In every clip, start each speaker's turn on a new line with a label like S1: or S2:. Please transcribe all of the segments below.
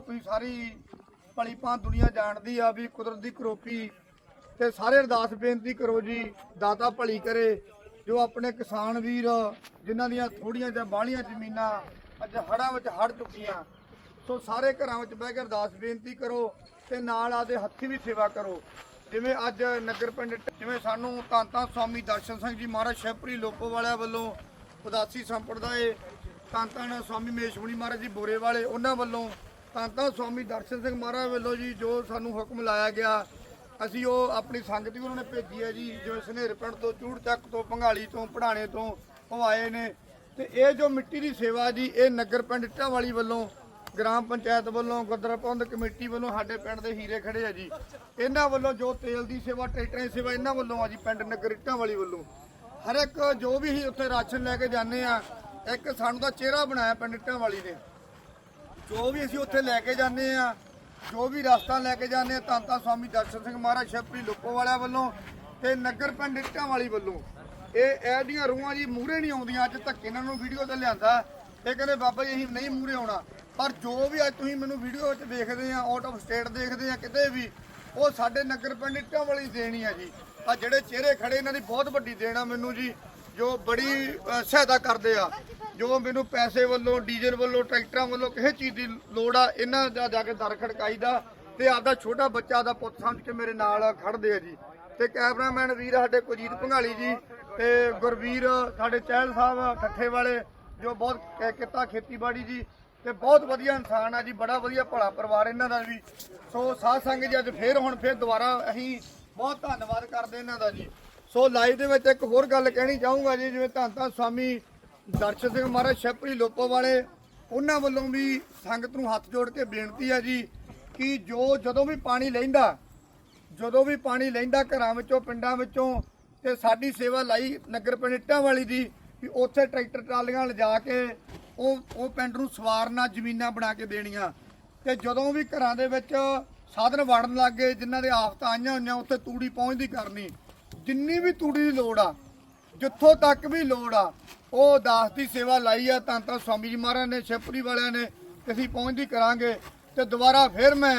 S1: ਤੁਸੀਂ ਸਾਰੀ ਭਲੀ ਭਾਂ ਦੁਨੀਆ ਜਾਣਦੀ ਆ ਵੀ ਕੁਦਰਤ ਦੀ ਕਰੋਪੀ ਤੇ ਸਾਰੇ ਅਰਦਾਸ ਬੇਨਤੀ ਕਰੋ ਜੀ, ਦਾਤਾ ਭਲੀ ਕਰੇ, ਜੋ ਆਪਣੇ ਕਿਸਾਨ ਵੀਰ ਜਿਨ੍ਹਾਂ ਦੀਆਂ ਥੋੜੀਆਂ ਜਾਂ ਬਾਹਲੀਆਂ ਜ਼ਮੀਨਾਂ ਅੱਜ ਹੜ੍ਹਾਂ ਵਿੱਚ ਹੜ ਚੁੱਕੀਆਂ, ਸੋ ਸਾਰੇ ਘਰਾਂ ਵਿੱਚ ਬਹਿ ਕੇ ਅਰਦਾਸ ਬੇਨਤੀ ਕਰੋ ਤੇ ਨਾਲ ਆਦੇ ਹੱਥੀ ਵੀ ਸੇਵਾ ਕਰੋ। ਜਿਵੇਂ ਅੱਜ ਨਗਰ ਪਿੰਡ ਜਿਵੇਂ ਸਾਨੂੰ ਤਾਂਤਾ ਸਵਾਮੀ ਦਰਸ਼ਨ ਸਿੰਘ ਜੀ ਮਹਾਰਾਜ ਸ਼ਹਿਪੁਰੀ ਲੋਕੋ ਵਾਲਿਆਂ ਵੱਲੋਂ ਉਦਾਸੀ ਸੰਪਰਦਾਏ ਤਾਂਤਾ ਸਵਾਮੀ ਮੇਸ਼ਮਣੀ ਮਹਾਰਾਜ ਜੀ ਬੋਰੇ ਵਾਲੇ, ਉਹਨਾਂ ਵੱਲੋਂ ਤਾਂ ਸਵਾਮੀ ਦਰਸ਼ਨ ਸਿੰਘ ਮਹਾਰਾਜ ਵੱਲੋਂ ਜੀ ਜੋ ਸਾਨੂੰ ਹੁਕਮ ਲਾਇਆ ਗਿਆ, ਅਸੀਂ ਉਹ ਆਪਣੀ ਸੰਗਤ ਵੀ ਉਹਨਾਂ ਨੇ ਭੇਜੀ ਹੈ ਜੀ ਜਿਵੇਂ ਸਨੇਰ ਪਿੰਡ ਤੋਂ ਚੂੜ ਚੱਕ ਤੋਂ ਭੰਗਾਲੀ ਤੋਂ ਪੜਾਣੇ ਤੋਂ ਉਹ ਆਏ ਨੇ। ਤੇ ਇਹ ਜੋ ਮਿੱਟੀ ਦੀ ਸੇਵਾ ਜੀ, ਇਹ ਨਗਰ ਪਿੰਡ ਇੱਟਾਂ ਵਾਲੀ ਵੱਲੋਂ ਗ੍ਰਾਮ ਪੰਚਾਇਤ ਵੱਲੋਂ, ਗੁਰਦੁਆਰਾ ਪ੍ਰਬੰਧਕ ਕਮੇਟੀ ਵੱਲੋਂ ਸਾਡੇ ਪਿੰਡ ਦੇ ਹੀਰੇ ਖੜੇ ਆ ਜੀ। ਇਹਨਾਂ ਵੱਲੋਂ ਜੋ ਤੇਲ ਦੀ ਸੇਵਾ, ਟਰੈਕਟਰਾਂ ਦੀ ਸੇਵਾ ਇਹਨਾਂ ਵੱਲੋਂ ਆ ਜੀ, ਪਿੰਡ ਨਗਰ ਇੱਟਾਂ ਵਾਲੀ। ਵੱਲੋਂ ਹਰ ਇੱਕ ਜੋ ਵੀ ਅਸੀਂ ਉੱਥੇ ਰਾਸ਼ਨ ਲੈ ਕੇ ਜਾਂਦੇ ਆ, ਇੱਕ ਸਾਨੂੰ ਦਾ ਚਿਹਰਾ ਬਣਾਇਆ ਪਿੰਡ ਇੱਟਾਂ ਵਾਲੀ ਨੇ। ਜੋ ਵੀ ਅਸੀਂ ਉੱਥੇ ਲੈ ਕੇ ਜਾਂਦੇ ਆ, ਜੋ ਵੀ ਰਸਤਾ ਲੈ ਕੇ ਜਾਂਦੇ ਆ, ਤਾਂ ਸਵਾਮੀ ਦਰਸ਼ਨ ਸਿੰਘ ਮਹਾਰਾਜ ਸ਼ਪਰੀ ਲੋਕੋ ਵਾਲਿਆਂ ਵੱਲੋਂ ਤੇ ਨਗਰ ਪਿੰਡ ਇੱਟਾਂ ਵਾਲੀ ਵੱਲੋਂ। ਇਹ ਇਹਦੀਆਂ ਰੂਹਾਂ ਜੀ ਮੂਹਰੇ ਨਹੀਂ ਆਉਂਦੀਆਂ, ਅੱਜ ਤੱਕ ਇਹਨਾਂ ਨੂੰ ਵੀਡੀਓ ਤੇ ਲਿਆਂਦਾ। ਇਹ ਕਹਿੰਦੇ, ਬਾਬਾ ਜੀ, ਅਸੀਂ ਨਹੀਂ ਮੂਹਰੇ ਆਉਣਾ। ਪਰ ਜੋ ਵੀ ਅੱਜ ਤੁਸੀਂ ਮੈਨੂੰ ਵੀਡੀਓ ਵਿੱਚ ਦੇਖਦੇ ਆ ਆਊਟ ਆਫ ਸਟੇਟ ਦੇਖਦੇ ਆ, ਕਿਤੇ ਵੀ, ਉਹ ਸਾਡੇ ਨਗਰ ਪਿੰਡ ਇੱਟਾਂ ਵਾਲੀ ਦੇਣੀ ਆ ਜੀ। ਆ ਜਿਹੜੇ ਚਿਹਰੇ ਖੜੇ, ਇਹਨਾਂ ਦੀ ਬਹੁਤ ਵੱਡੀ ਦੇਣ ਆ ਮੈਨੂੰ ਜੀ, ਜੋ ਬੜੀ ਸਹਾਇਤਾ ਕਰਦੇ ਆ। ਜੋ ਮੈਨੂੰ ਪੈਸੇ ਵੱਲੋਂ, ਡੀਜ਼ਲ ਵੱਲੋਂ, ਟਰੈਕਟਰਾਂ ਵੱਲੋਂ ਕਿਸੇ ਚੀਜ਼ ਦੀ ਲੋੜ ਆ, ਇਹਨਾਂ ਦਾ ਜਾ ਕੇ ਦਰ ਖੜਕਾਈਦਾ ਤੇ ਆਪਦਾ ਛੋਟਾ ਬੱਚਾ ਦਾ ਪੁੱਤ ਸਮਝ ਕੇ ਮੇਰੇ ਨਾਲ ਖੜਦੇ ਆ ਜੀ। ਤੇ ਕੈਮਰਾਮੈਨ ਵੀਰ ਸਾਡੇ ਕੁਲਜੀਤ ਭੰਗਾਲੀ ਜੀ ਤੇ ਗੁਰਵੀਰ ਸਾਡੇ ਚਹਿਲ ਸਾਹਿਬ ਠੱਠੇ ਵਾਲੇ, ਜੋ ਬਹੁਤ ਕ- ਕਿੱਤਾ ਖੇਤੀਬਾੜੀ ਜੀ ਤੇ ਬਹੁਤ ਵਧੀਆ ਇਨਸਾਨ ਆ ਜੀ, ਬੜਾ ਵਧੀਆ ਭਲਾ ਪਰਿਵਾਰ ਇਹਨਾਂ ਦਾ ਵੀ। ਸੋ ਸਾਧ ਸੰਗਤ ਜੀ, ਅੱਜ ਫੇਰ ਹੁਣ ਫੇਰ ਦੁਬਾਰਾ ਅਸੀਂ ਬਹੁਤ ਧੰਨਵਾਦ ਕਰਦੇ ਇਹਨਾਂ ਦਾ ਜੀ। ਸੋ ਲਾਈਵ ਦੇ ਵਿੱਚ ਇੱਕ ਹੋਰ ਗੱਲ ਕਹਿਣੀ ਚਾਹੂੰਗਾ ਜੀ, ਜਿਵੇਂ ਧੰਨ ਧੰਨ ਸਵਾਮੀ ਦਰਸ਼ਨ ਸਿੰਘ ਮਹਾਰਾਜ ਸ਼ੈਪਰੀ ਲੋਪੋ ਵਾਲੇ, ਉਹਨਾਂ ਵੱਲੋਂ ਵੀ ਸੰਗਤ ਨੂੰ ਹੱਥ ਜੋੜ ਕੇ ਬੇਨਤੀ ਹੈ ਜੀ ਕਿ ਜੋ ਜਦੋਂ ਵੀ ਪਾਣੀ ਲੈਂਦਾ, ਜਦੋਂ ਵੀ ਪਾਣੀ ਲੈਂਦਾ ਘਰਾਂ ਵਿੱਚੋਂ, ਪਿੰਡਾਂ ਵਿੱਚੋਂ, ਤੇ ਸਾਡੀ ਸੇਵਾ ਲਾਈ ਨਗਰ ਪਿੰਡ ਇੱਟਾਂ ਵਾਲੀ ਦੀ, ਵੀ ਉੱਥੇ ਟਰੈਕਟਰ ਟਰਾਲੀਆਂ ਲਿਜਾ ਕੇ ਉਹ ਉਹ ਪਿੰਡ ਨੂੰ ਸਵਾਰਨਾ, ਜ਼ਮੀਨਾਂ ਬਣਾ ਕੇ ਦੇਣੀਆਂ। ਤੇ ਜਦੋਂ ਵੀ ਘਰਾਂ ਦੇ ਵਿੱਚ ਸਾਧਨ ਵੜਨ ਲੱਗ ਗਏ, ਜਿਨ੍ਹਾਂ ਦੇ ਆਫਤਾਂ ਆਈਆਂ ਹੋਈਆਂ, ਉੱਥੇ ਤੂੜੀ ਪਹੁੰਚਦੀ ਕਰਨੀ। ਜਿੰਨੀ ਵੀ ਤੂੜੀ ਦੀ ਲੋੜ ਆ ਜਿੱਥੋਂ ਤੱਕ ਵੀ ਲੋੜ ਆ, ਉਹ ਦਾਸ ਦੀ ਸੇਵਾ ਲਾਈ ਆ, ਤਾਂ ਤਾਂ ਸਵਾਮੀ ਜੀ ਮਹਾਰਾਜ ਨੇ, ਸ਼ਿਵਪੁਰੀ ਵਾਲਿਆਂ ਨੇ ਅਸੀਂ ਪਹੁੰਚਦੀ ਕਰਾਂਗੇ, ਤੇ ਦੁਬਾਰਾ ਫਿਰ ਮੈਂ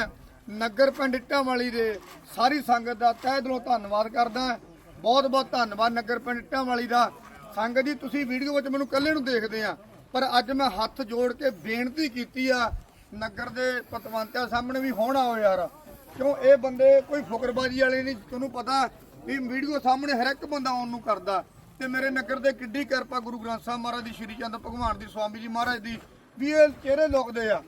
S1: ਨਗਰ ਪਿੰਡ ਇੱਟਾਂ ਵਾਲੀ ਦੇ ਸਾਰੀ ਸੰਗਤ ਦਾ ਤਹਿ ਦਿਲੋਂ ਧੰਨਵਾਦ ਕਰਦਾ ਬਹੁਤ ਬਹੁਤ ਧੰਨਵਾਦ ਨਗਰ ਪਿੰਡ ਇੱਟਾਂ ਵਾਲੀ ਦਾ। ਸੰਗਤ ਜੀ, ਤੁਸੀਂ ਵੀਡੀਓ ਵਿੱਚ ਮੈਨੂੰ ਇਕੱਲੇ ਨੂੰ ਦੇਖਦੇ ਆ, ਪਰ ਅੱਜ ਮੈਂ ਹੱਥ ਜੋੜ ਕੇ ਬੇਨਤੀ ਕੀਤੀ ਆ, ਨਗਰ ਦੇ ਪਤਵੰਤਿਆਂ ਸਾਹਮਣੇ ਵੀ ਹੋਣਾ ਆਓ ਯਾਰ। ਕਿਉਂ, ਇਹ ਬੰਦੇ ਕੋਈ ਫੁਕਰਬਾਜੀ ਵਾਲੇ ਨਹੀਂ, ਤੁਹਾਨੂੰ ਪਤਾ ਵੀ ਵੀਡੀਓ ਸਾਹਮਣੇ ਹਰ ਇੱਕ ਬੰਦਾ ਆਉਣ ਨੂੰ ਕਰਦਾ। ਤੇ ਮੇਰੇ ਨਗਰ ਦੇ ਕਿੱਡੀ ਕਿਰਪਾ ਗੁਰੂ ਗ੍ਰੰਥ ਸਾਹਿਬ ਮਹਾਰਾਜ ਦੀ, ਸ਼੍ਰੀ ਚੰਦ ਭਗਵਾਨ ਦੀ, ਸਵਾਮੀ ਜੀ ਮਹਾਰਾਜ ਦੀ, ਵੀ ਇਹ ਚਿਹਰੇ ਲੁਕਦੇ ਆ,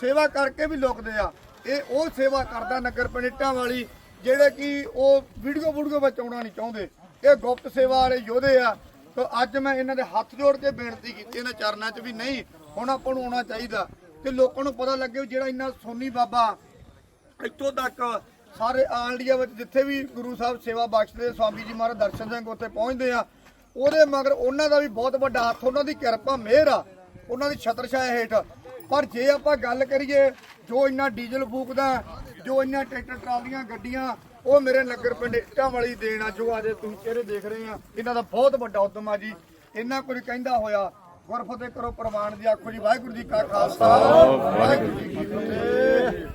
S1: ਸੇਵਾ ਕਰਕੇ ਵੀ ਲੁਕਦੇ ਆ। ਇਹ ਉਹ ਸੇਵਾ ਕਰਦਾ ਨਗਰ ਪਿੰਡਾਂ ਵਾਲੀ, ਜਿਹੜੇ ਕਿ ਉਹ ਵੀਡੀਓ ਵੀਡੀਓ ਵਿੱਚ ਆਉਣਾ ਨਹੀਂ ਚਾਹੁੰਦੇ। ਇਹ ਗੁਪਤ ਸੇਵਾ ਵਾਲੇ ਯੋਧੇ ਆ। ਤਾਂ ਅੱਜ ਮੈਂ ਇਹਨਾਂ ਦੇ ਹੱਥ ਜੋੜ ਕੇ ਬੇਨਤੀ ਕੀਤੀ ਇਹਨਾਂ ਚਰਨਾਂ 'ਚ ਵੀ ਨਹੀਂ, ਹੁਣ ਆਪਾਂ ਨੂੰ ਆਉਣਾ ਚਾਹੀਦਾ। ਤੇ ਲੋਕਾਂ ਨੂੰ ਪਤਾ ਲੱਗੇ ਵੀ ਜਿਹੜਾ ਇੰਨਾ ਸੋਨੀ ਬਾਬਾ ਇੱਥੋਂ ਤੱਕ ਸਾਰੇ ਆਲ ਇੰਡੀਆ ਵਿੱਚ ਜਿੱਥੇ ਵੀ ਗੁਰੂ ਸਾਹਿਬ ਸੇਵਾ ਬਖਸ਼ਦੇ, ਸਵਾਮੀ ਜੀ ਮਹਾਰਾਜ ਦਰਸ਼ਨ ਸਿੰਘ ਉੱਥੇ ਪਹੁੰਚਦੇ ਆ ਉਹਦੇ ਮਗਰ ਉਹਨਾਂ ਦਾ ਵੀ ਬਹੁਤ ਵੱਡਾ ਹੱਥ, ਉਹਨਾਂ ਦੀ ਕਿਰਪਾ, ਮਿਹਰ ਆ, ਉਹਨਾਂ ਦੀ ਛਤਰ ਹੇਠ। ਪਰ ਜੇ ਆਪਾਂ ਗੱਲ ਕਰੀਏ ਜੋ ਇੰਨਾ ਡੀਜ਼ਲ ਫੂਕਦਾ, ਜੋ ਇੰਨਾ ਟਰੈਕਟਰ, ਟਰਾਲੀਆਂ, ਗੱਡੀਆਂ, ਉਹ ਮੇਰੇ ਨਗਰ ਪਿੰਡ ਇੱਟਾਂ ਵਾਲੀ ਦੇਣ ਆ, ਜੋ ਅੱਜ ਤੁਸੀਂ ਚਿਹਰੇ ਦੇਖ ਰਹੇ ਆ, ਇਹਨਾਂ ਦਾ ਬਹੁਤ ਵੱਡਾ ਉਦਮ ਆ ਜੀ। ਇਹਨਾਂ ਕੁਝ ਕਹਿੰਦਾ ਹੋਇਆ, ਗੁਰਫਤਿਹ ਕਰੋ ਪ੍ਰਵਾਨ ਦੀ ਆਖੋ ਜੀ, ਵਾਹਿਗੁਰੂ ਜੀ ਕਾ ਖਾਲਸਾ, ਵਾਹਿਗੁਰੂ ਜੀ ਕੀ ਫਤਿਹ।